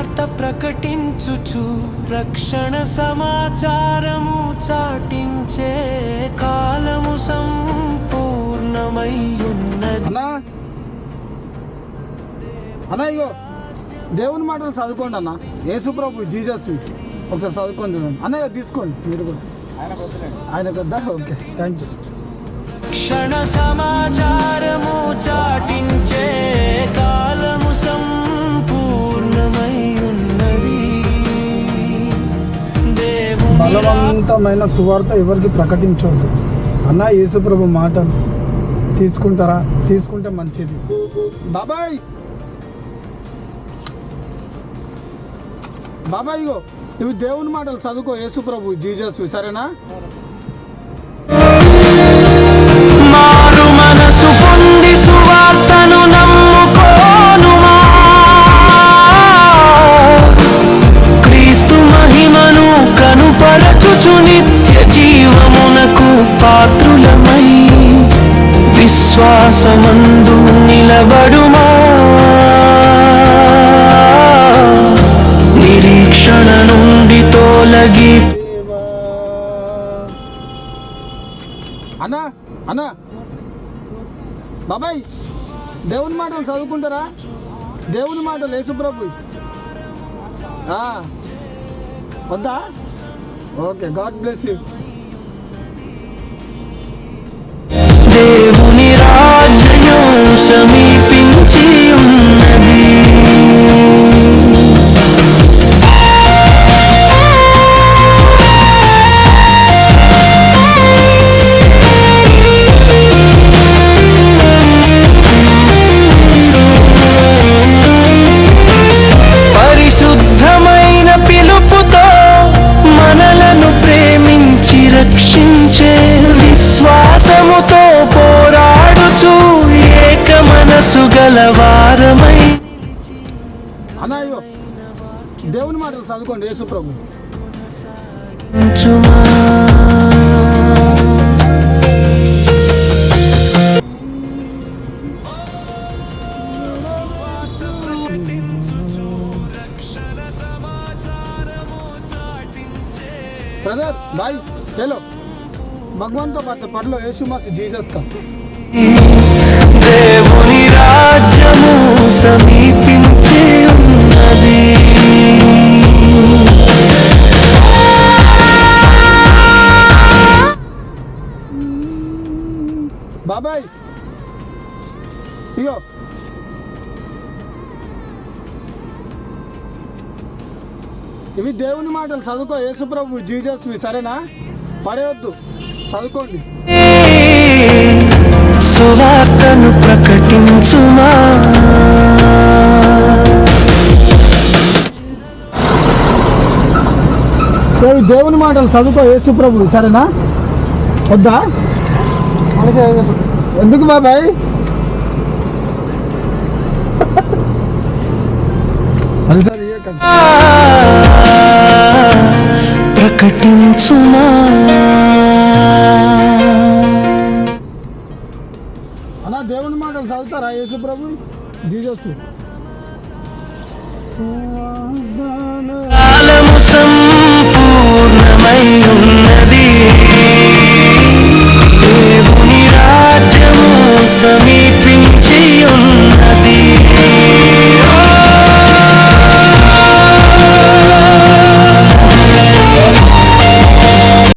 సువార్త ప్రకటించుచు రక్షణ సమాచారము చాటించే కాలము సంపూర్ణమై ఉన్నది అన్నా ఇగో దేవుని మాటలు చదువుకోండి అన్న. యేసుప్రభు జీసస్ ఒకసారి చదువుకోండి చూడండి. అన్న ఇగో తీసుకోండి మీరు కూడా. ఆయన వద్దా ఓకే థ్యాంక్ యూ క్షణ సమాచారము చాటించే కాలము సంపూర్ణమై దేవుని సువార్త ఎవరికి ప్రకటించొద్దు. అన్న యేసుప్రభు మాటలు తీసుకుంటారా? తీసుకుంటే మంచిది. బాబాయ్! బాబాయ్ ఇగో ఇవి దేవుని మాటలు చదువుకో యేసుప్రభు జీజస్ సరేనా? విశ్వాసమందు నిలబడుమా? నిరీక్షణ నుండి తోలగి అన్నా అన్నా. బాబాయ్ దేవుని మాటలు చదువుకుంటారా? దేవుని మాటలు యేసుప్రభు ఆ, వద్దా? Okay God bless you. గలవారమై దేవుని మాటలు చదువుకోండి Yesu Prabhu brother bye hello భగవంతో పాటు పడలో యేసు మాస్ జీసస్ కా? బాబాయ్ ఇగో ఇవి దేవుని మాటలు. చదువుకో. యేసుప్రభు జీజస్ సరేనా? పడేయొద్దు. చదువుకోండి. సువార్తను ప్రకటించుమా? ఇవి దేవుని మాటలు. చదువుకో. యేసుప్రభు సరేనా? వద్దా? ఎందుకు బాబాయ్? అది సార్ ప్రకటించుమా? అలా దేవుని మాటలు చదువుతారా యేసు ప్రభు జీజస్ సంపూర్ణమై